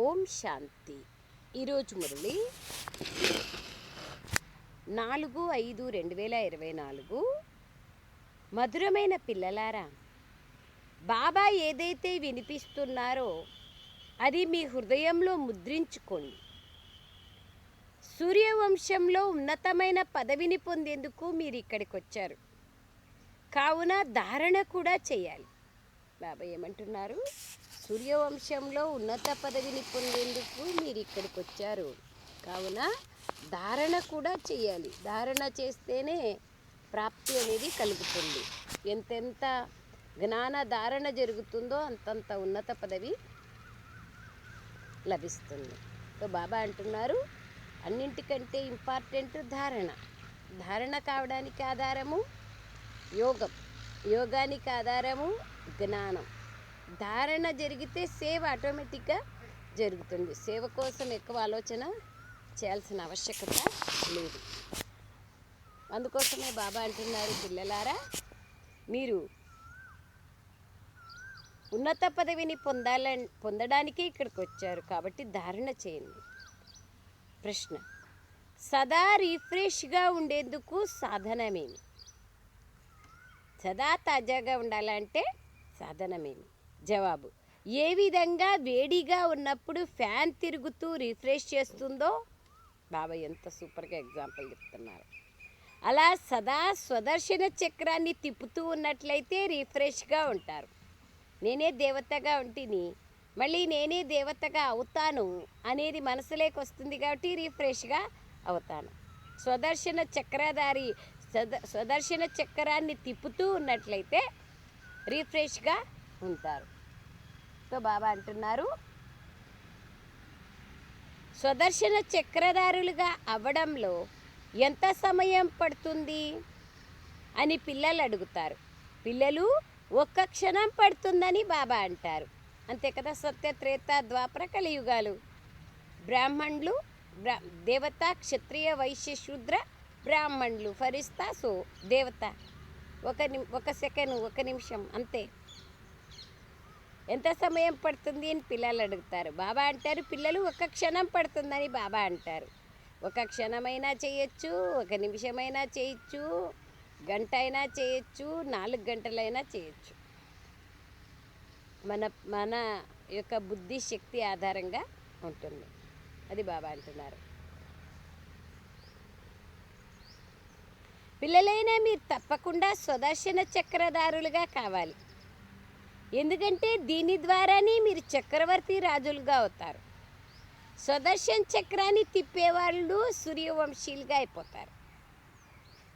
ఓం శాంతి. ఈరోజు మురళి నాలుగు ఐదు రెండు వేల ఇరవై నాలుగు. మధురమైన పిల్లలారా బాబా ఏదైతే వినిపిస్తున్నారో అది మీ హృదయంలో ముద్రించుకోండి. సూర్యవంశంలో ఉన్నతమైన పదవిని పొందేందుకు మీరు ఇక్కడికి వచ్చారు కావున ధారణ కూడా చేయాలి. బాబా ఏమంటున్నారు? సూర్యవంశంలో ఉన్నత పదవిని పొందేందుకు మీరు ఇక్కడికి వచ్చారు. కావున ధారణ కూడా చేయాలి. ధారణ చేస్తేనే ప్రాప్తి అనేది కలుగుతుంది. ఎంతెంత జ్ఞాన ధారణ జరుగుతుందో అంతంత ఉన్నత పదవి లభిస్తుంది. సో బాబా అంటున్నారు అన్నింటికంటే ఇంపార్టెంట్ ధారణ. ధారణ కావడానికి ఆధారము యోగం. యోగానికి ఆధారము జ్ఞానం. ధారణ జరిగితే సేవ ఆటోమేటిక్గా జరుగుతుంది. సేవ కోసం ఎక్కువ ఆలోచన చేయాల్సిన ఆవశ్యకత లేదు. అందుకోసమే బాబా అంటున్నారు పిల్లలారా మీరు ఉన్నత పదవిని పొందాలని పొందడానికి ఇక్కడికి వచ్చారు కాబట్టి ధారణ చేయండి. ప్రశ్న సదా రిఫ్రెష్గా ఉండేందుకు సాధనమేమి? సదా తాజాగా ఉండాలంటే సాధనమేమి? జవాబు. ఏ విధంగా వేడిగా ఉన్నప్పుడు ఫ్యాన్ తిరుగుతూ రిఫ్రెష్ చేస్తుందో బాబా ఎంత సూపర్గా ఎగ్జాంపుల్ చెప్తున్నారు. అలా సదా స్వదర్శన చక్రాన్ని తిప్పుతూ ఉన్నట్లయితే రిఫ్రెష్గా ఉంటారు. నేనే దేవతగా ఉంటిని మళ్ళీ నేనే దేవతగా అవుతాను అనేది మనసులోకి వస్తుంది కాబట్టి రిఫ్రెష్గా అవుతాను. స్వదర్శన చక్రధారి సద స్వదర్శన చక్రాన్ని తిప్పుతూ ఉన్నట్లయితే రిఫ్రెష్గా ఉంటారు. సో బాబా అంటున్నారు. స్వదర్శన చక్రధారులుగా అవ్వడంలో ఎంత సమయం పడుతుంది? అని పిల్లలు అడుగుతారు. పిల్లలు ఒక్క క్షణం పడుతుందని బాబా అంటారు. అంతే కదా సత్య త్రేత ద్వాపర కలియుగాలు. బ్రాహ్మణులు బ్రా దేవత క్షత్రియ వైశ్య శూద్ర బ్రాహ్మణులు ఫరిస్తా సో దేవత. ఒక నిమ్ ఒక సెకండ్ ఒక నిమిషం అంతే. ఎంత సమయం పడుతుంది అని పిల్లలు అడుగుతారు. బాబా అంటారు పిల్లలు ఒక క్షణం పడుతుందని బాబా అంటారు. ఒక క్షణమైనా చేయొచ్చు ఒక నిమిషమైనా చేయొచ్చు గంట అయినా చేయొచ్చు నాలుగు గంటలైనా చేయొచ్చు. మన మన యొక్క బుద్ధి శక్తి ఆధారంగా ఉంటుంది. అది బాబా అంటున్నారు. పిల్లలైనా మీరు తప్పకుండా స్వదర్శన చక్రధారులుగా కావాలి. ఎందుకంటే దీని ద్వారానే మీరు చక్రవర్తి రాజులుగా అవుతారు. సుదర్శన్ చక్రాన్ని తిప్పేవాళ్ళు సూర్యవంశీలుగా అయిపోతారు.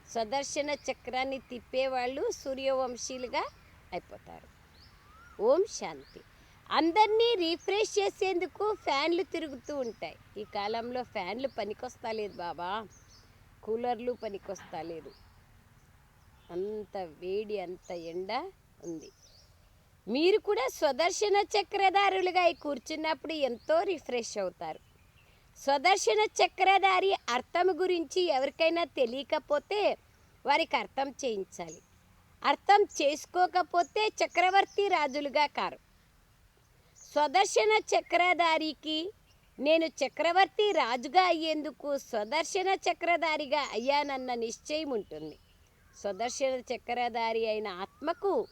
సుదర్శన చక్రాన్ని తిప్పేవాళ్ళు సూర్యవంశీలుగా అయిపోతారు. ఓం శాంతి. అందరినీ రీఫ్రెష్ చేసేందుకు ఫ్యాన్లు తిరుగుతూ ఉంటాయి. ఈ కాలంలో ఫ్యాన్లు పనికొస్తలేదు బాబా. కూలర్లు పనికొస్తలేదు. అంత వేడి అంత ఎండ ఉంది. మీరు కూడా స్వదర్శన చక్రధారులుగా కూర్చున్నప్పుడు ఎంతో రిఫ్రెష్ అవుతారు. స్వదర్శన చక్రధారి అర్థం గురించి ఎవరికైనా తెలియకపోతే వారికి అర్థం చేయించాలి. అర్థం చేసుకోకపోతే చక్రవర్తి రాజులుగా కారు. స్వదర్శన చక్రధారికి నేను చక్రవర్తి రాజుగా అయ్యేందుకు స్వదర్శన చక్రధారిగా అయ్యానన్న నిశ్చయం ఉంటుంది. స్వదర్శన చక్రధారి అయిన ఆత్మకు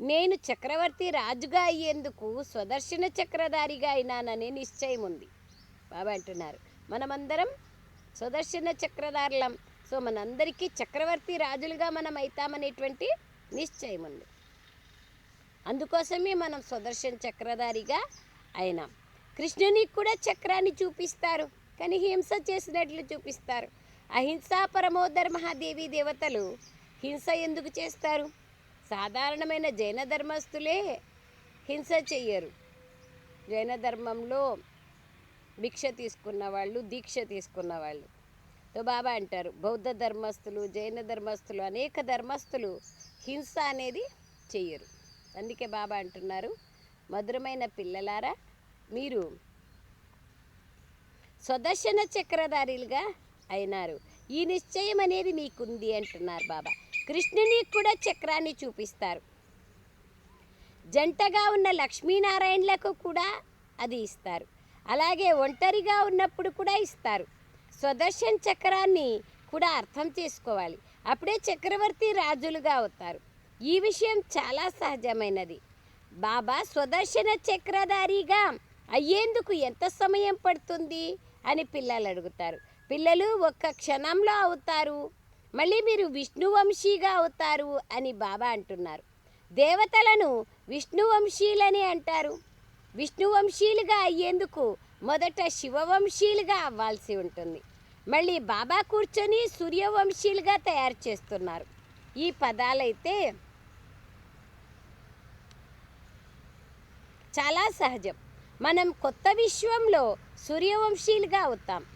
నేను చక్రవర్తి రాజుగా అయ్యేందుకు స్వదర్శన చక్రధారిగా అయినాననే నిశ్చయం ఉంది. బాబా అంటున్నారు. మనమందరం స్వదర్శన చక్రధారులం. సో మనందరికీ చక్రవర్తి రాజులుగా మనం అవుతామనేటువంటి నిశ్చయం ఉంది. అందుకోసమే మనం స్వదర్శన చక్రధారిగా అయినాం. కృష్ణునికి కూడా చక్రాన్ని చూపిస్తారు. కానీ హింస చేసినట్లు చూపిస్తారు. అహింసా పరమోధర్మహాదేవి దేవతలు హింస ఎందుకు చేస్తారు? సాధారణమైన జైన ధర్మస్తులే హింస చెయ్యరు. జైన ధర్మంలో భిక్ష తీసుకున్న వాళ్ళు దీక్ష తీసుకున్న వాళ్ళు. తో బాబా అంటారు బౌద్ధ ధర్మస్తులు జైన ధర్మస్తులు అనేక ధర్మస్తులు హింస అనేది చెయ్యరు. అందుకే బాబా అంటున్నారు మధురమైన పిల్లలారా మీరు స్వదర్శన చక్రధారిలుగా అయినారు. ఈ నిశ్చయం అనేది మీకుంది అంటున్నారు బాబా. కృష్ణుని కూడా చక్రాన్ని చూపిస్తారు. జంటగా ఉన్న లక్ష్మీనారాయణలకు కూడా అది ఇస్తారు. అలాగే ఒంటరిగా ఉన్నప్పుడు కూడా ఇస్తారు. స్వదర్శన్ చక్రాన్ని కూడా అర్థం చేసుకోవాలి. అప్పుడే చక్రవర్తి రాజులుగా అవుతారు. ఈ విషయం చాలా సహజమైనది. బాబా స్వదర్శన చక్రధారిగా అయ్యేందుకు ఎంత సమయం పడుతుంది అని పిల్లలు అడుగుతారు. పిల్లలు ఒక్క క్షణంలో అవుతారు. మళ్ళీ మీరు విష్ణువంశీగా అవుతారు అని బాబా అంటున్నారు. దేవతలను విష్ణువంశీలని అంటారు. విష్ణువంశీలుగా అయ్యేందుకు మొదట శివవంశీలుగా అవ్వాల్సి ఉంటుంది. మళ్ళీ బాబా కూర్చొని సూర్యవంశీలుగా తయారు చేస్తున్నారు. ఈ పదాలైతే చాలా సహజం. మనం కొత్త విశ్వంలో సూర్యవంశీలుగా అవుతాం.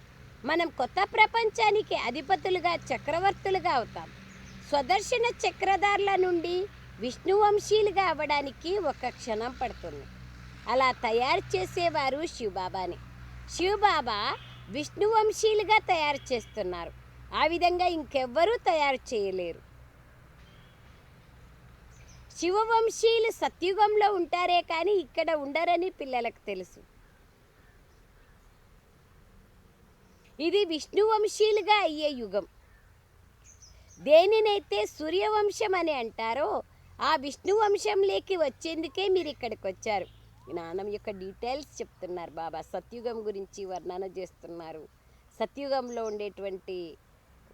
మనం కొత్త ప్రపంచానికి అధిపతులుగా చక్రవర్తులుగా అవుతాం. స్వదర్శన చక్రధారుల నుండి విష్ణువంశీలుగా అవ్వడానికి ఒక క్షణం పడుతుంది. అలా తయారు చేసేవారు శివబాబాని. శివబాబా విష్ణువంశీలుగా తయారు చేస్తున్నారు. ఆ విధంగా ఇంకెవ్వరూ తయారు చేయలేరు. శివవంశీయులు సత్యుగంలో ఉంటారే కానీ ఇక్కడ ఉండరని పిల్లలకు తెలుసు. ఇది విష్ణువంశీయులుగా అయ్యే యుగం. దేనినైతే సూర్యవంశం అని అంటారో ఆ విష్ణువంశంలోకి వచ్చేందుకే మీరు ఇక్కడికి వచ్చారు. జ్ఞానం యొక్క డీటెయిల్స్ చెప్తున్నారు బాబా. సత్యుగం గురించి వర్ణన చేస్తున్నారు. సత్యుగంలో ఉండేటువంటి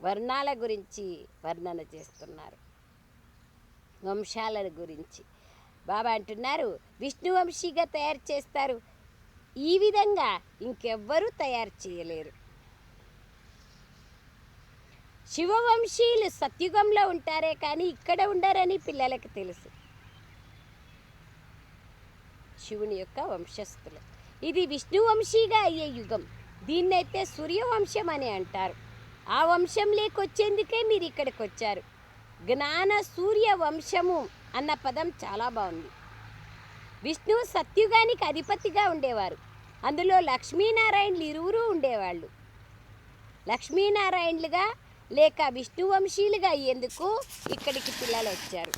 వర్ణాల గురించి వర్ణన చేస్తున్నారు. వంశాల గురించి. బాబా అంటున్నారు విష్ణువంశీగా తయారు చేస్తారు. ఈ విధంగా ఇంకెవ్వరూ తయారు చేయలేరు. శివవంశీయులు సత్యుగంలో ఉంటారే కానీ ఇక్కడ ఉండరని పిల్లలకు తెలుసు. శివుని యొక్క వంశస్థులు. ఇది విష్ణువంశీగా అయ్యే యుగం. దీన్నైతే సూర్యవంశం అని అంటారు. ఆ వంశం లేకొచ్చేందుకే మీరు ఇక్కడికి వచ్చారు. జ్ఞాన సూర్య వంశము అన్న పదం చాలా బాగుంది. విష్ణు సత్యుగానికి అధిపతిగా ఉండేవారు. అందులో లక్ష్మీనారాయణలు ఇరువురు ఉండేవాళ్ళు. లక్ష్మీనారాయణలుగా లేక విష్ణువంశీలుగా అయ్యేందుకు ఇక్కడికి పిల్లలు వచ్చారు.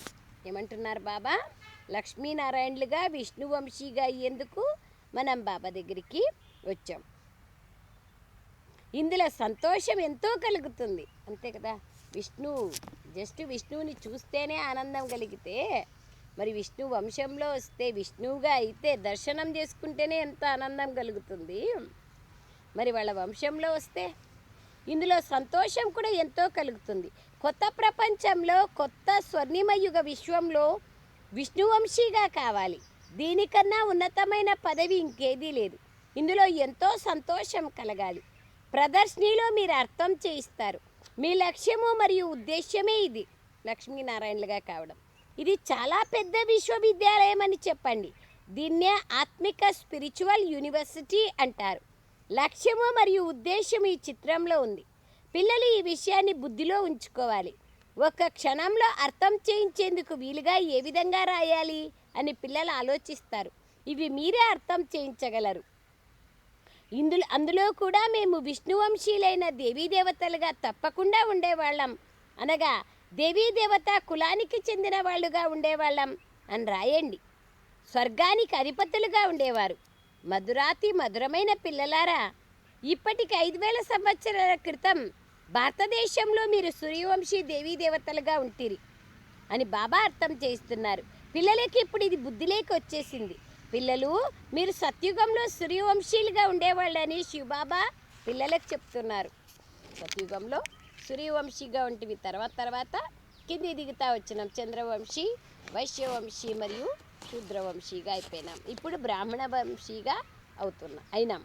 ఏమంటున్నారు బాబా? లక్ష్మీనారాయణలుగా విష్ణువంశీగా అయ్యేందుకు మనం బాబా దగ్గరికి వచ్చాం. ఇందులో సంతోషం ఎంతో కలుగుతుంది. అంతే కదా? విష్ణు జస్ట్ విష్ణువుని చూస్తేనే ఆనందం కలిగితే మరి విష్ణు వంశంలో వస్తే విష్ణువుగా అయితే దర్శనం చేసుకుంటేనే ఎంత ఆనందం కలుగుతుంది. మరి వాళ్ళ వంశంలో వస్తే ఇందులో సంతోషం కూడా ఎంతో కలుగుతుంది. కొత్త ప్రపంచంలో కొత్త స్వర్ణిమయుగ విశ్వంలో విష్ణువంశీగా కావాలి. దీనికన్నా ఉన్నతమైన పదవి ఇంకేదీ లేదు. ఇందులో ఎంతో సంతోషం కలగాలి. ప్రదర్శనలో మీరు అర్థం చేయిస్తారు. మీ లక్ష్యము మరియు ఉద్దేశ్యమే ఇది. లక్ష్మీనారాయణలుగా కావడం. ఇది చాలా పెద్ద విశ్వవిద్యాలయం అని చెప్పండి. దీన్నే ఆత్మిక స్పిరిచువల్ యూనివర్సిటీ అంటారు. లక్ష్యము మరియు ఉద్దేశం ఈ చిత్రంలో ఉంది. పిల్లలు ఈ విషయాన్ని బుద్ధిలో ఉంచుకోవాలి. ఒక క్షణంలో అర్థం చేయించేందుకు వీలుగా ఏ విధంగా రాయాలి అని పిల్లలు ఆలోచిస్తారు. ఇవి మీరే అర్థం చేయించగలరు. ఇందులో అందులో కూడా మేము విష్ణువంశీలైన దేవతలుగా తప్పకుండా ఉండేవాళ్ళం. అనగా దేవీ దేవత కులానికి చెందిన వాళ్ళుగా ఉండేవాళ్ళం అని రాయండి. స్వర్గానికి అధిపతులుగా ఉండేవారు. మధురాతి మధురమైన పిల్లలారా. ఇప్పటికి ఐదు వేల సంవత్సరాల క్రితం భారతదేశంలో మీరు సూర్యవంశీ దేవీ దేవతలుగా ఉంటిరి అని బాబా అర్థం చేస్తున్నారు పిల్లలకి ఇప్పుడు ఇది బుద్ధిలోకి వచ్చేసింది. పిల్లలు మీరు సత్యుగంలో సూర్యవంశీలుగా ఉండేవాళ్ళని శివబాబా పిల్లలకు చెప్తున్నారు. సత్యుగంలో సూర్యవంశీగా ఉంటివి. తర్వాత తర్వాత కింది దిగుతా వచ్చినాం. చంద్రవంశీ వైశ్యవంశీ మరియు శూద్రవంశీగా అయిపోయినాం. ఇప్పుడు బ్రాహ్మణ వంశీగా అవుతున్నాం. అయినాం.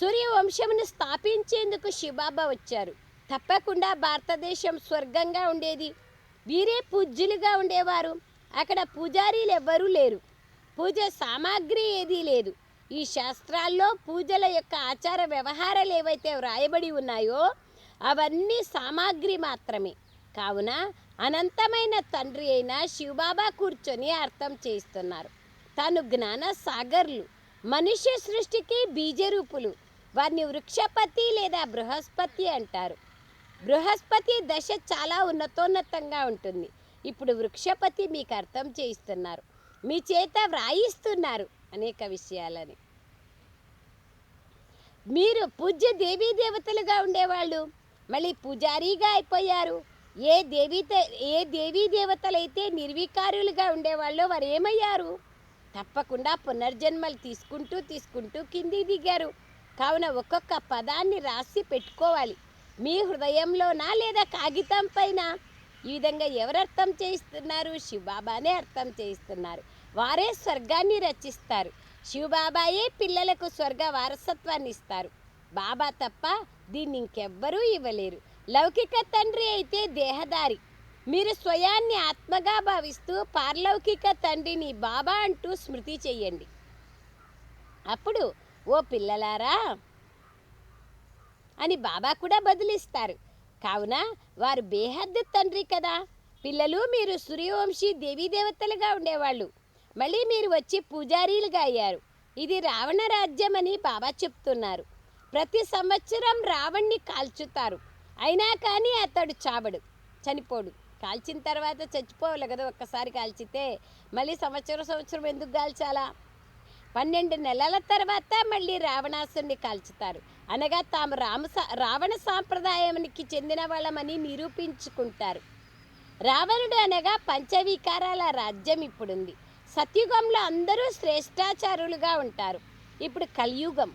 సూర్యవంశమును స్థాపించేందుకు శివబాబా వచ్చారు. తప్పకుండా భారతదేశం స్వర్గంగా ఉండేది. వీరే పూజ్యులుగా ఉండేవారు. అక్కడ పూజారీలు ఎవ్వరూ లేరు. పూజ సామాగ్రి ఏదీ లేదు. ఈ శాస్త్రాల్లో పూజల యొక్క ఆచార వ్యవహారాలు ఏవైతే వ్రాయబడి ఉన్నాయో అవన్నీ సామాగ్రి మాత్రమే. కావున అనంతమైన తండ్రి అయిన శివబాబా కూర్చొని అర్థం చేస్తున్నారు తాను జ్ఞాన సాగర్లు మనుష్య సృష్టికి బీజరూపులు వారిని వృక్షపతి లేదా బృహస్పతి అంటారు. బృహస్పతి దశ చాలా ఉన్నతోన్నతంగా ఉంటుంది. ఇప్పుడు వృక్షపతి మీకు అర్థం చేయిస్తున్నారు. మీ చేత వ్రాయిస్తున్నారు అనేక విషయాలని. మీరు పూజ్య దేవీ దేవతలుగా ఉండేవాళ్ళు. మళ్ళీ పూజారీగా అయిపోయారు. ఏ దేవీ ఏ దేవీ దేవతలైతే నిర్వికారులుగా ఉండేవాళ్ళో వారు ఏమయ్యారు తప్పకుండా పునర్జన్మలు తీసుకుంటూ తీసుకుంటూ కింది దిగారు. కావున ఒక్కొక్క పదాన్ని రాసి పెట్టుకోవాలి. మీ హృదయంలోనా లేదా కాగితం పైన? ఈ విధంగా ఎవరు అర్థం చేయిస్తున్నారు? శివబాబానే అర్థం చేయిస్తున్నారు. వారే స్వర్గాన్ని రచిస్తారు. శివబాబాయే పిల్లలకు స్వర్గ వారసత్వాన్ని ఇస్తారు. బాబా తప్ప దీన్ని ఇంకెవ్వరూ ఇవ్వలేరు. లౌకిక తండ్రి అయితే దేహదారి. మీరు స్వయాన్ని ఆత్మగా భావిస్తూ పారలౌకిక తండ్రిని బాబా అంటూ స్మృతి చెయ్యండి. అప్పుడు ఓ పిల్లలారా అని బాబా కూడా బదులిస్తారు. కావున వారు బేహద్దు తండ్రి కదా! పిల్లలు మీరు సూర్యవంశీ దేవీదేవతలుగా ఉండేవాళ్ళు. మళ్ళీ మీరు వచ్చి పూజారీలుగా అయ్యారు. ఇది రావణ రాజ్యం అని బాబా చెప్తున్నారు. ప్రతి సంవత్సరం రావణ్ణి కాల్చుతారు. అయినా కానీ అతడు చావడు చనిపోడు. కాల్చిన తర్వాత చచ్చిపోవాలి కదా ఒక్కసారి కాల్చితే? మళ్ళీ సంవత్సరం సంవత్సరం ఎందుకు కాల్చాలా? పన్నెండు నెలల తర్వాత మళ్ళీ రావణాసుని కాల్చుతారు. అనగా తాము రామ రావణ సాంప్రదాయానికి చెందిన వాళ్ళమని నిరూపించుకుంటారు. రావణుడు అనగా పంచవికారాల రాజ్యం ఇప్పుడుంది. సత్యుగంలో అందరూ శ్రేష్టాచారులుగా ఉంటారు. ఇప్పుడు కలియుగం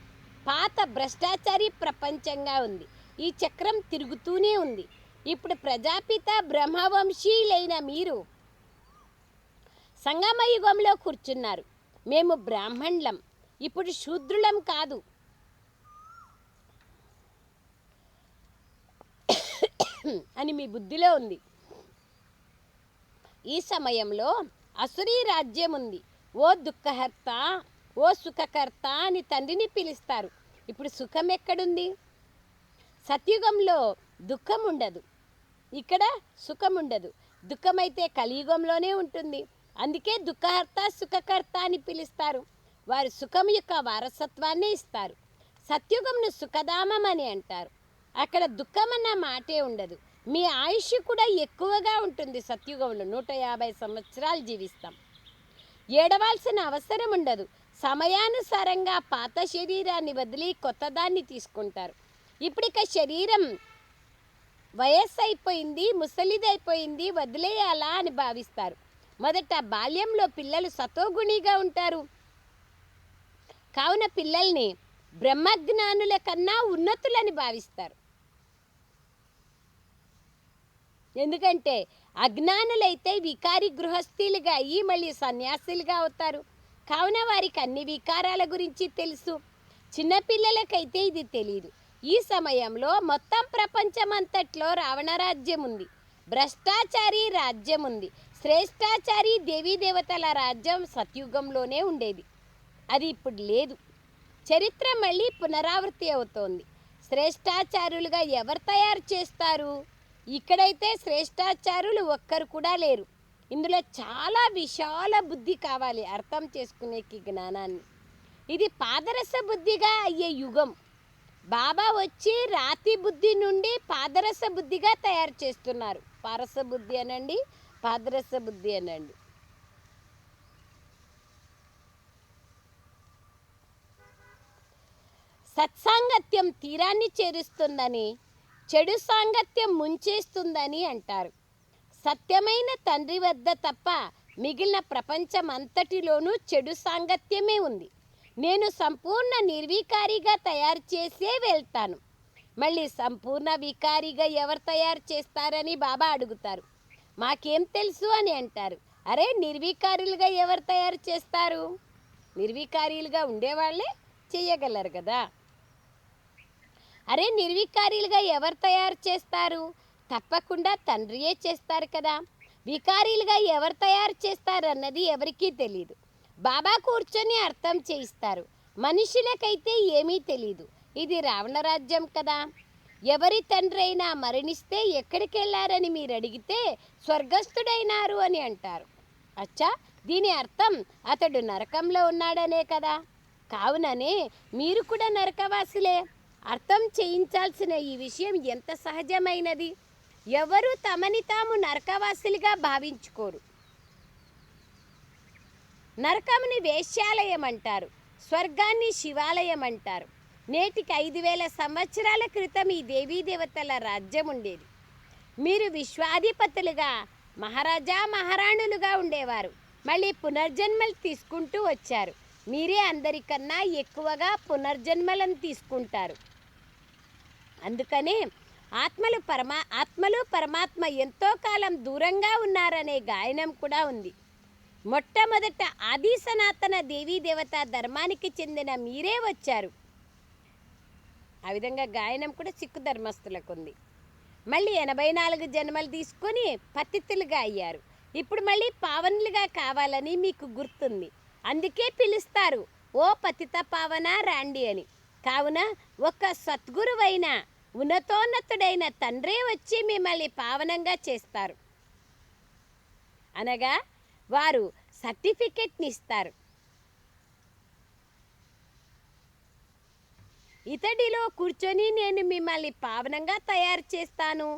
పాత భ్రష్టాచారి ప్రపంచంగా ఉంది. ఈ చక్రం తిరుగుతూనే ఉంది. ఇప్పుడు ప్రజాపిత బ్రహ్మవంశీయులైన మీరు సంగమ యుగంలో కూర్చున్నారు. మేము బ్రాహ్మణులం. ఇప్పుడు శూద్రులం కాదు. అని మీ బుద్ధిలో ఉంది. ఈ సమయంలో అసురీ రాజ్యం ఉంది. ఓ దుఃఖహర్త ఓ సుఖకర్త అని తండ్రిని పిలుస్తారు. ఇప్పుడు సుఖం ఎక్కడుంది? సత్యుగంలో దుఃఖం ఉండదు ఇక్కడ సుఖం ఉండదు దుఃఖమైతే కలియుగంలోనే ఉంటుంది. అందుకే దుఃఖహర్త సుఖకర్త అని పిలుస్తారు. వారు సుఖం యొక్క వారసత్వాన్ని ఇస్తారు. సత్యుగంను సుఖధామం అని అంటారు. అక్కడ దుఃఖం అన్న మాటే ఉండదు. మీ ఆయుష్ కూడా ఎక్కువగా ఉంటుంది సత్యుగంలో. నూట యాభై సంవత్సరాలు జీవిస్తాం. ఏడవాల్సిన అవసరం ఉండదు. సమయానుసారంగా పాత శరీరాన్ని వదిలి కొత్తదాన్ని తీసుకుంటారు. ఇప్పుడిక శరీరం వయస్సు అయిపోయింది ముసలిదైపోయింది వదిలేయాలా అని భావిస్తారు. మొదట బాల్యంలో పిల్లలు సతోగుణిగా ఉంటారు. కావున పిల్లల్ని బ్రహ్మజ్ఞానుల కన్నా ఉన్నతులని భావిస్తారు. ఎందుకంటే అజ్ఞానులైతే వికారి గృహస్థీలుగా అయ్యి మళ్ళీ సన్యాసులుగా అవుతారు. కావున వారికి అన్ని వికారాల గురించి తెలుసు. చిన్నపిల్లలకైతే ఇది తెలియదు ఈ సమయంలో మొత్తం ప్రపంచమంతట్లో రావణరాజ్యం ఉంది భ్రష్టాచారి రాజ్యం ఉంది శ్రేష్టాచారి దేవతల రాజ్యం సత్యుగంలోనే ఉండేది. అది ఇప్పుడు లేదు. చరిత్ర మళ్ళీ పునరావృత్తి అవుతోంది. శ్రేష్టాచారులుగా ఎవరు తయారు చేస్తారు? ఇక్కడైతే శ్రేష్టాచారులు ఒక్కరు కూడా లేరు. ఇందులో చాలా విశాల బుద్ధి కావాలి అర్థం చేసుకునేకి జ్ఞానాన్ని. ఇది పాదరస బుద్ధిగా అయ్యే యుగం. బాబా వచ్చి రాతి బుద్ధి నుండి పాదరస బుద్ధిగా తయారు చేస్తున్నారు. పారస బుద్ధి అనండి పాదరస బుద్ధి అనండి. సత్సాంగత్యం తీరాన్ని చేరుస్తుందని చెడు సాంగత్యం ముంచేస్తుందని అంటారు. సత్యమైన తండ్రి వద్ద తప్ప మిగిలిన ప్రపంచం అంతటిలోనూ చెడు సాంగత్యమే ఉంది. నేను సంపూర్ణ నిర్వికారిగా తయారు చేసే వెళ్తాను. మళ్ళీ సంపూర్ణ వికారిగా ఎవరు తయారు చేస్తారని బాబా అడుగుతారు. మాకేం తెలుసు అని అంటారు. అరే నిర్వికారులుగా ఎవరు తయారు చేస్తారు? నిర్వికారీలుగా ఉండేవాళ్ళే చేయగలరు కదా. అరే నిర్వికారీలుగా ఎవరు తయారు చేస్తారు? తప్పకుండా తండ్రియే చేస్తారు కదా. వికారీలుగా ఎవరు తయారు చేస్తారు అన్నది ఎవరికీ తెలియదు బాబా కూర్చొని అర్థం చేయిస్తారు. మనుషులకైతే ఏమీ తెలియదు ఇది రావణరాజ్యం కదా. ఎవరి తండ్రి అయినా మరణిస్తే ఎక్కడికి వెళ్ళారని మీరు అడిగితే స్వర్గస్థుడైనారు అని అంటారు. అచ్చా దీని అర్థం అతడు నరకంలో ఉన్నాడనే కదా. కావుననే మీరు కూడా నరకవాసులే. అర్థం చేయించాల్సిన ఈ విషయం ఎంత సహజమైనది? ఎవరు తమని తాము నరకవాసులుగా భావించుకోరు. నరకముని వేశ్యాలయం అంటారు స్వర్గాన్ని శివాలయం అంటారు నేటికి ఐదు వేల సంవత్సరాల క్రితం ఈ దేవీ దేవతల రాజ్యం ఉండేది మీరు విశ్వాధిపతులుగా మహారాజా మహారాణులుగా ఉండేవారు. మళ్ళీ పునర్జన్మలు తీసుకుంటూ వచ్చారు. మీరే అందరికన్నా ఎక్కువగా పునర్జన్మలను తీసుకుంటారు. అందుకనే ఆత్మలు పరమా ఆత్మలు పరమాత్మ ఎంతో కాలం దూరంగా ఉన్నారనే గాయనం కూడా ఉంది. మొట్టమొదట ఆది సనాతన దేవీ దేవత ధర్మానికి చెందిన మీరే వచ్చారు. ఆ విధంగా గాయనం కూడా సిక్కు ధర్మస్థులకు ఉంది మళ్ళీ ఎనభై నాలుగు జన్మలు తీసుకొని పతితులుగా అయ్యారు. ఇప్పుడు మళ్ళీ పావనులుగా కావాలని మీకు గుర్తుంది. అందుకే పిలుస్తారు ఓ పతిత పావన రాండి అని. కావున ఒక సద్గురువైన ఉన్నతోన్నతుడైన తండ్రే వచ్చి మిమ్మల్ని పావనంగా చేస్తారు. అనగా వారు సర్టిఫికెట్ని ఇస్తారు ఇతడిలో కూర్చొని నేను మిమ్మల్ని పావనంగా తయారు చేస్తాను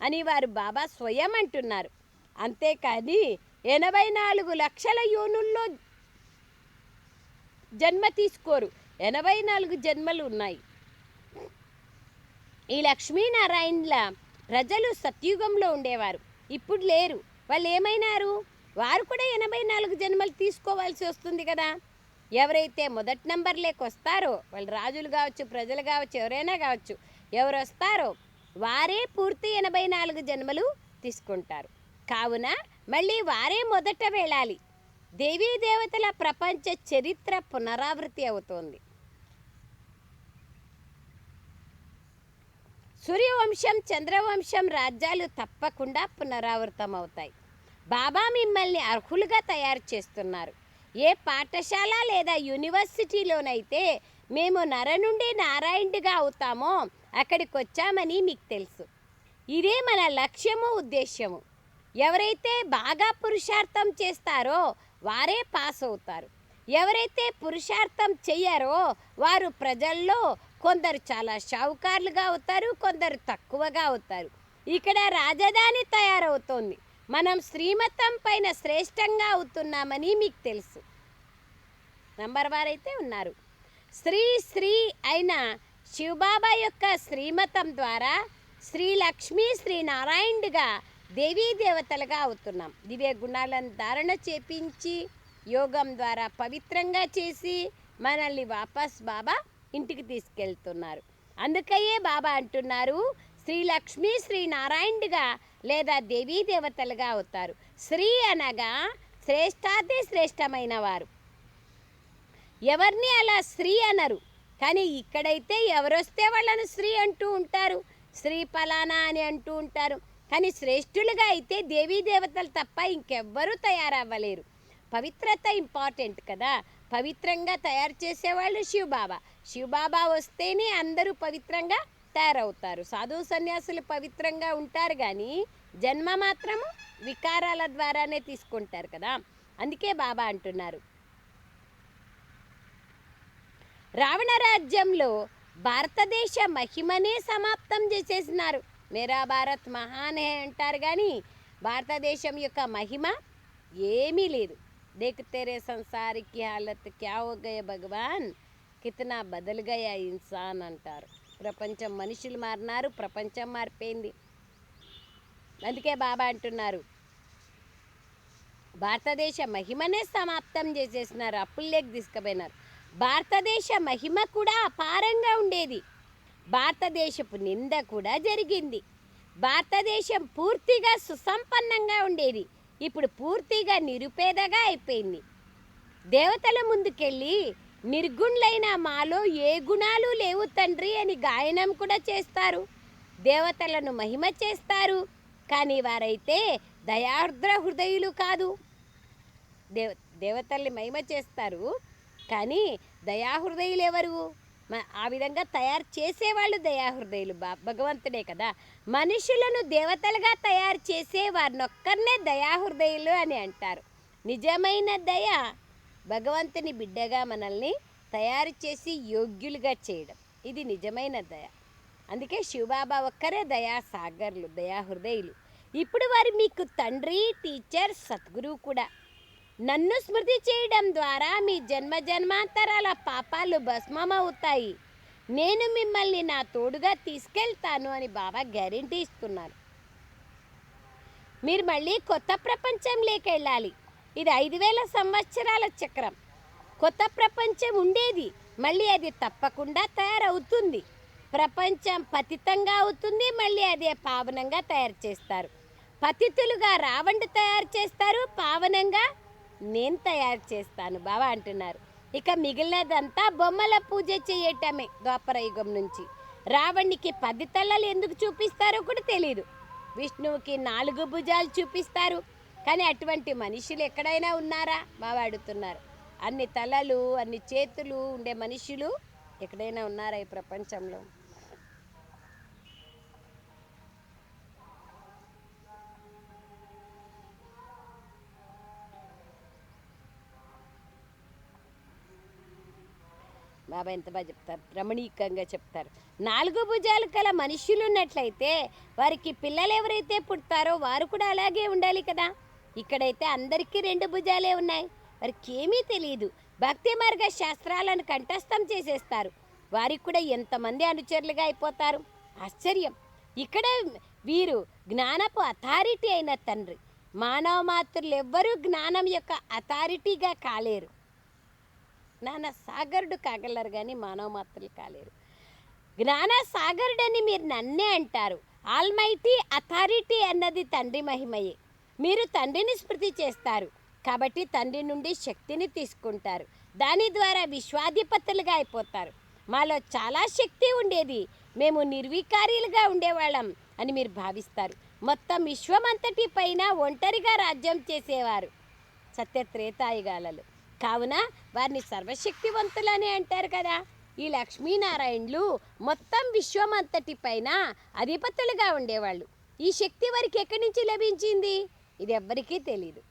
అని వారు బాబా స్వయం అంటున్నారు. అంతేకాని ఎనభై నాలుగు లక్షల యోనుల్లో జన్మ తీసుకోరు. ఎనభై నాలుగు జన్మలు ఉన్నాయి. ఈ లక్ష్మీనారాయణల ప్రజలు సత్యుగంలో ఉండేవారు. ఇప్పుడు లేరు. వాళ్ళు ఏమైనారు వారు కూడా ఎనభై నాలుగు జన్మలు తీసుకోవాల్సి వస్తుంది కదా. ఎవరైతే మొదటి నంబర్లోకి వస్తారో వాళ్ళు రాజులు కావచ్చు ప్రజలు కావచ్చు ఎవరైనా కావచ్చు ఎవరు వస్తారో వారే పూర్తి ఎనభై నాలుగు జన్మలు తీసుకుంటారు. కావున మళ్ళీ వారే మొదట వెళ్ళాలి. దేవీ దేవతల ప్రపంచ చరిత్ర పునరావృతి అవుతోంది. సూర్యవంశం చంద్రవంశం రాజ్యాలు తప్పకుండా పునరావృతం అవుతాయి బాబా మిమ్మల్ని అర్హులుగా తయారు చేస్తున్నారు. ఏ పాఠశాల లేదా యూనివర్సిటీలోనైతే మేము నర నుండి నారాయణుడిగా అవుతామో అక్కడికి వచ్చామని మీకు తెలుసు. ఇదే మన లక్ష్యము ఉద్దేశ్యము. ఎవరైతే బాగా పురుషార్థం చేస్తారో వారే పాస్ అవుతారు. ఎవరైతే పురుషార్థం చెయ్యారో వారు ప్రజల్లో కొందరు చాలా షావుకారులుగా అవుతారు కొందరు తక్కువగా అవుతారు. ఇక్కడ రాజధాని తయారవుతోంది. మనం శ్రీమతం పైన శ్రేష్టంగా అవుతున్నామని మీకు తెలుసు. నంబర్ వారైతే ఉన్నారు. శ్రీ శ్రీ అయిన శివబాబా యొక్క శ్రీమతం ద్వారా శ్రీ లక్ష్మీ శ్రీ నారాయణుడిగా దేవీ దేవతలుగా అవుతున్నాం. దివ్య గుణాలను ధారణ చేపించి యోగం ద్వారా పవిత్రంగా చేసి మనల్ని వాపస్ బాబా ఇంటికి తీసుకెళ్తున్నారు. అందుకయే బాబా అంటున్నారు శ్రీ లక్ష్మీ శ్రీ నారాయణుడిగా లేదా దేవీ దేవతలుగా అవుతారు. శ్రీ అనగా శ్రేష్టాతి శ్రేష్టమైన వారు. ఎవరిని అలా స్త్రీ అనరు. కానీ ఇక్కడైతే ఎవరొస్తే వాళ్ళను స్త్రీ అంటూ ఉంటారు. స్త్రీ ఫలానా అని అంటూ ఉంటారు. కానీ శ్రేష్ఠులుగా అయితే దేవీ దేవతలు తప్ప ఇంకెవ్వరూ తయారవ్వలేరు. పవిత్రత ఇంపార్టెంట్ కదా. పవిత్రంగా తయారు చేసేవాళ్ళు శివబాబా. శివబాబా వస్తేనే అందరూ పవిత్రంగా తయారవుతారు. సాధు సన్యాసులు పవిత్రంగా ఉంటారు కానీ జన్మ మాత్రము వికారాల ద్వారానే తీసుకుంటారు కదా. అందుకే బాబా అంటున్నారు. రావణ రాజ్యంలో భారతదేశ మహిమనే సమాప్తం చేసేసినారు. మేరా భారత్ మహాన్ అంటారు కానీ భారతదేశం యొక్క మహిమ ఏమీ లేదు. దేక్ తెరే హాలత్ క్యా హో గయ భగవాన్ కితనా బదల్ ఇన్సాన్ అంటారు. ప్రపంచం మనుషులు మారినారు ప్రపంచం మారిపోయింది. అందుకే బాబా అంటున్నారు. భారతదేశ మహిమనే సమాప్తం చేసేసినారు అప్పుల్లోకి తీసుకుపోయినారు. భారతదేశ మహిమ కూడా అపారంగా ఉండేది. భారతదేశపు నింద కూడా జరిగింది. భారతదేశం పూర్తిగా సుసంపన్నంగా ఉండేది. ఇప్పుడు పూర్తిగా నిరుపేదగా అయిపోయింది. దేవతల ముందుకెళ్ళి నిర్గుణులైన మాలో ఏ గుణాలు లేవు తండ్రి అని గాయనం కూడా చేస్తారు. దేవతలను మహిమ చేస్తారు. కానీ వారైతే దయార్ద్ర హృదయులు కాదు. దేవ దేవతల్ని మహిమ చేస్తారు. కానీ దయాహృదయులు ఎవరు? మ- ఆ విధంగా తయారు చేసేవాళ్ళు దయాహృదయులు. బా భగవంతుడే కదా. మనుషులను దేవతలుగా తయారు చేసే వారినొక్కరినే దయాహృదయులు అని అంటారు. నిజమైన దయ భగవంతుని బిడ్డగా మనల్ని తయారు చేసి యోగ్యులుగా చేయడం. ఇది నిజమైన దయ. అందుకే శివబాబా ఒక్కరే దయా సాగర్లు దయా హృదయులు. ఇప్పుడు వారు మీకు తండ్రి టీచర్ సద్గురువు కూడా. నన్ను స్మృతి చేయడం ద్వారా మీ జన్మ జన్మాంతరాల పాపాలు భస్మమవుతాయి. నేను మిమ్మల్ని నా తోడుగా తీసుకెళ్తాను అని బాబా గ్యారెంటీ ఇస్తున్నారు. మీరు మళ్ళీ కొత్త ప్రపంచంలోకి వెళ్ళాలి. ఇది ఐదు వేల సంవత్సరాల చక్రం. కొత్త ప్రపంచం ఉండేది. మళ్ళీ అది తప్పకుండా తయారవుతుంది. ప్రపంచం పతితంగా అవుతుంది మళ్ళీ అదే పావనంగా తయారు చేస్తారు. పతితులుగా రావణుడు తయారు చేస్తారు పావనంగా నేను తయారు చేస్తాను బాబా అంటున్నారు. ఇక మిగిలినదంతా బొమ్మల పూజ చేయటమే ద్వాపర యుగం నుంచి. రావణ్ణికి పది తలలు ఎందుకు చూపిస్తారో కూడా తెలియదు విష్ణువుకి నాలుగు భుజాలు చూపిస్తారు. కానీ అటువంటి మనుషులు ఎక్కడైనా ఉన్నారా? బాబా అడుగుతున్నారు. అన్ని తలలు అన్ని చేతులు ఉండే మనుషులు ఎక్కడైనా ఉన్నారా ఈ ప్రపంచంలో? బాబా ఎంత బాగా చెప్తారు? రమణీకంగా చెప్తారు. నాలుగు భుజాలు కల మనుష్యులు ఉన్నట్లయితే వారికి పిల్లలు ఎవరైతే పుడతారో వారు కూడా అలాగే ఉండాలి కదా? ఇక్కడైతే అందరికీ రెండు భుజాలే ఉన్నాయి. వారికి ఏమీ తెలియదు భక్తి మార్గ శాస్త్రాలను కంఠస్థం చేసేస్తారు. వారికి కూడా ఎంతమంది అనుచరులుగా అయిపోతారు? ఆశ్చర్యం. ఇక్కడ వీరు జ్ఞానపు అథారిటీ అయిన తండ్రి. మానవ మాతృలు ఎవ్వరూ జ్ఞానం యొక్క అథారిటీగా కాలేరు. జ్ఞాన సాగరుడు కాగలరు కానీ మానవ మాత్రలు కాలేరు. జ్ఞాన సాగరుడని మీరు నన్నే అంటారు. ఆల్మైటీ అథారిటీ అన్నది తండ్రి మహిమయే. మీరు తండ్రిని స్మృతి చేస్తారు. కాబట్టి తండ్రి నుండి శక్తిని తీసుకుంటారు. దాని ద్వారా విశ్వాధిపతులుగా అయిపోతారు. మాలో చాలా శక్తి ఉండేది. మేము నిర్వికారీలుగా ఉండేవాళ్ళం అని మీరు భావిస్తారు. మొత్తం విశ్వమంతటి పైన ఒంటరిగా రాజ్యం చేసేవారు. సత్య త్రేతాయుగాలలో కావున వారిని సర్వశక్తివంతులని అంటారు కదా. ఈ లక్ష్మీనారాయణులు మొత్తం విశ్వమంతటి పైన అధిపతులుగా ఉండేవాళ్ళు. ఈ శక్తి వారికి ఎక్కడి నుంచి లభించింది? ఇది ఎవ్వరికీ తెలియదు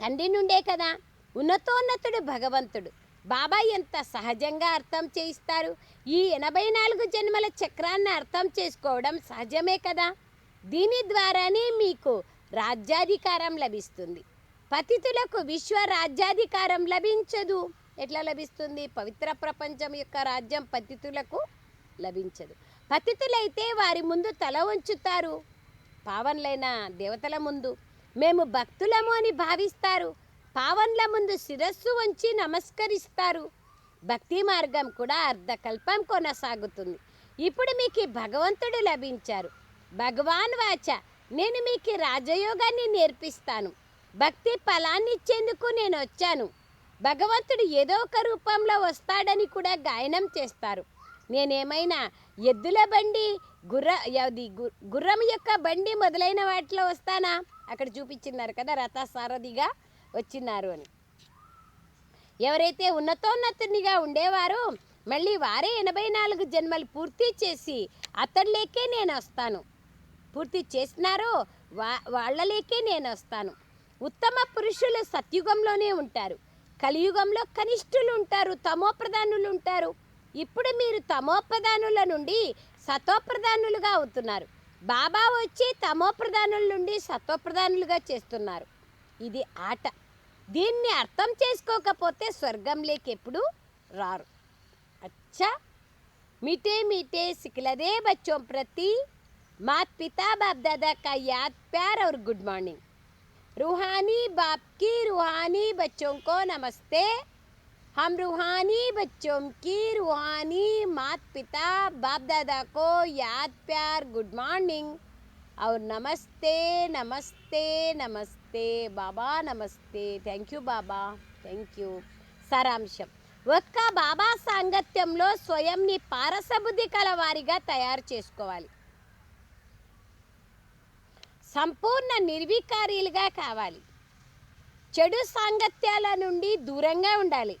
తండ్రి నుండే కదా. ఉన్నతోన్నతుడు భగవంతుడు. బాబా ఎంత సహజంగా అర్థం చేయిస్తారు? ఈ ఎనభై నాలుగు జన్మల చక్రాన్ని అర్థం చేసుకోవడం సహజమే కదా. దీని ద్వారానే మీకు రాజ్యాధికారం లభిస్తుంది. పతితులకు విశ్వ రాజ్యాధికారం లభించదు. ఎట్లా లభిస్తుంది? పవిత్ర ప్రపంచం యొక్క రాజ్యం పతితులకు లభించదు. పతితులైతే వారి ముందు తల ఉంచుతారు పావన్లైన దేవతల ముందు. మేము భక్తులము అని భావిస్తారు. పావన్ల ముందు శిరస్సు ఉంచి నమస్కరిస్తారు. భక్తి మార్గం కూడా అర్ధకల్పం కొనసాగుతుంది. ఇప్పుడు మీకు భగవంతుడు లభించారు. భగవాన్ వాచ నేను మీకు రాజయోగాన్ని నేర్పిస్తాను. భక్తి ఫలాన్ని ఇచ్చేందుకు నేను వచ్చాను భగవంతుడు ఏదో ఒక రూపంలో వస్తాడని కూడా గాయనం చేస్తారు. నేనేమైనా ఎద్దుల బండి గుర్ర అది గుర్రం యొక్క బండి మొదలైన వాటిలో వస్తానా? అక్కడ చూపించినారు కదా రథ సారథిగా వచ్చినారు అని. ఎవరైతే ఉన్నతోన్నతునిగా ఉండేవారో మళ్ళీ వారే ఎనభై నాలుగు జన్మలు పూర్తి చేసి అతడిలేకే నేను వస్తాను పూర్తి చేసినారో వా వాళ్ళలేకే నేను వస్తాను ఉత్తమ పురుషులు సత్యుగంలోనే ఉంటారు. కలియుగంలో కనిష్ఠులు ఉంటారు తమోప్రధానులు ఉంటారు. ఇప్పుడు మీరు తమోప్రధానుల నుండి సత్వప్రధానులుగా అవుతున్నారు. బాబా వచ్చి తమోప్రధానుల నుండి సత్వప్రధానులుగా చేస్తున్నారు. ఇది ఆట. దీన్ని అర్థం చేసుకోకపోతే స్వర్గం లేకెప్పుడు రారు. అచ్చా! మీటే మీటే సిక్లదే బచ్చోం ప్రతి. మాత్ పితా బాప్ దాదా కా యాద్ ప్యార్ అవర్ గుడ్ మార్నింగ్. रूहानी बाप की रूहानी बच्चों को नमस्ते हम रूहानी बच्चों की रूहानी मात पिता बाप दादा को याद प्यार गुड मॉर्निंग और नमस्ते नमस्ते नमस्ते बाबा नमस्ते thank you Baba thank you సారాంశం ఒక్క బాబా సాంగత్యంలో స్వయంని పారసబుద్ధి కలవారిగా తయారు చేసుకోవాలి సంపూర్ణ నిర్వికారీలుగా కావాలి. చెడు సాంగత్యాల నుండి దూరంగా ఉండాలి.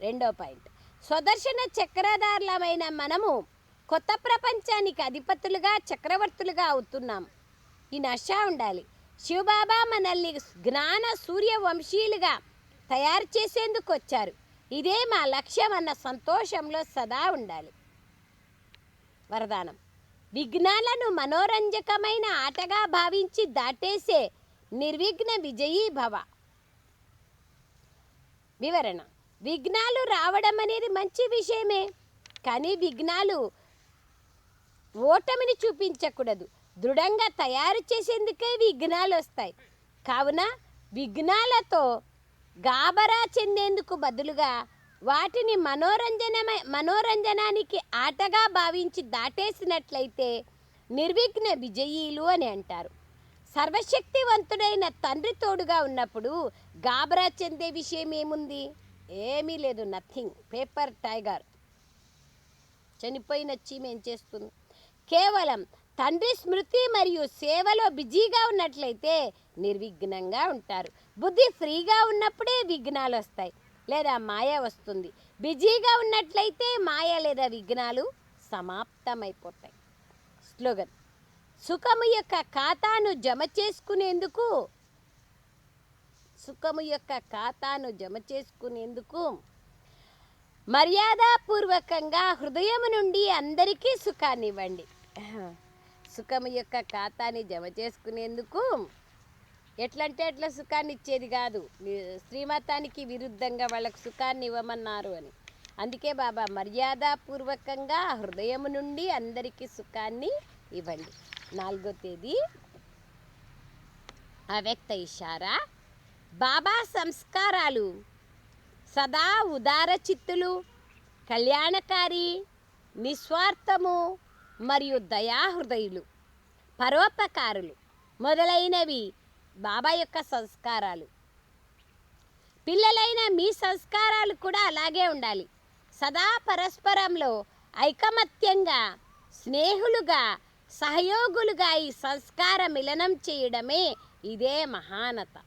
రెండో పాయింట్. స్వదర్శన చక్రధారులమైన మనము కొత్త ప్రపంచానికి అధిపతులుగా చక్రవర్తులుగా అవుతున్నాం. ఈ నష ఉండాలి. శివబాబా మనల్ని జ్ఞాన సూర్య వంశీయులుగా తయారు చేసేందుకు వచ్చారు. ఇదే మా లక్ష్యం అన్న సంతోషంలో సదా ఉండాలి. వరదానం. విఘ్నాలను మనోరంజకమైన ఆటగా భావించి దాటేసే నిర్విఘ్న విజయీ భవ. వివరణ. విఘ్నాలు రావడం అనేది మంచి విషయమే. కానీ విఘ్నాలు ఓటమిని చూపించకూడదు. దృఢంగా తయారు చేసేందుకే విఘ్నాలు వస్తాయి కావున విఘ్నాలతో గాబరా చెందేందుకు బదులుగా వాటిని మనోరంజనమై మనోరంజనానికి ఆటగా భావించి దాటేసినట్లయితే నిర్విఘ్న విజయీలు అని అంటారు. సర్వశక్తివంతుడైన తండ్రి తోడుగా ఉన్నప్పుడు గాబరా చెందే విషయం ఏముంది? ఏమీ లేదు నథింగ్. Paper tiger. చనిపోయిన చీమ ఏం చేస్తుంది? కేవలం తండ్రి స్మృతి మరియు సేవలో బిజీగా ఉన్నట్లయితే నిర్విఘ్నంగా ఉంటారు. బుద్ధి ఫ్రీగా ఉన్నప్పుడే విఘ్నాలు వస్తాయి లేదా మాయ వస్తుంది. బిజీగా ఉన్నట్లయితే మాయ లేదా విఘ్నాలు సమాప్తమైపోతాయి. స్లోగన్. సుఖము యొక్క ఖాతాను జమ చేసుకునేందుకు సుఖము యొక్క ఖాతాను జమ చేసుకునేందుకు మర్యాదపూర్వకంగా హృదయం నుండి అందరికీ సుఖాన్ని ఇవ్వండి సుఖము యొక్క ఖాతాని జమ చేసుకునేందుకు ఎట్లంటే ఎట్లా సుఖాన్ని ఇచ్చేది కాదు శ్రీమతానికి విరుద్ధంగా వాళ్ళకు సుఖాన్ని ఇవ్వమన్నారు అని. అందుకే బాబా మర్యాదపూర్వకంగా హృదయం నుండి అందరికీ సుఖాన్ని ఇవ్వండి. నాలుగో తేదీ. అవ్యక్త ఇషారా. బాబా సంస్కారాలు సదా ఉదార చిత్తులు కళ్యాణకారి నిస్వార్థము మరియు దయాహృదయులు పరోపకారులు మొదలైనవి బాబా యొక్క సంస్కారాలు. పిల్లలైన మీ సంస్కారాలు కూడా అలాగే ఉండాలి. సదా పరస్పరంలో ఐకమత్యంగా స్నేహులుగా సహయోగులుగా ఈ సంస్కార మిలనం చేయడమే ఇదే మహానత.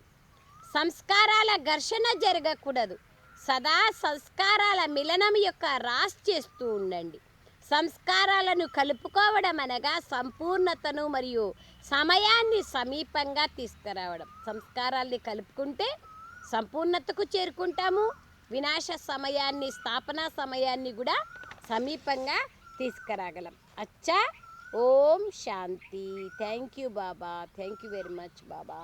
సంస్కారాల ఘర్షణ జరగకూడదు. సదా సంస్కారాల మిలనం యొక్క రాస్ చేస్తూ ఉండండి. సంస్కారాలను కలుపుకోవడం అనగా సంపూర్ణతను మరియు సమయాన్ని సమీపంగా తీసుకురావడం. సంస్కారాల్ని కలుపుకుంటే సంపూర్ణతకు చేరుకుంటాము. వినాశ సమయాన్ని స్థాపన సమయాన్ని కూడా సమీపంగా తీసుకురాగలం. అచ్చా! ఓం శాంతి. Thank you Baba. Thank you very much Baba.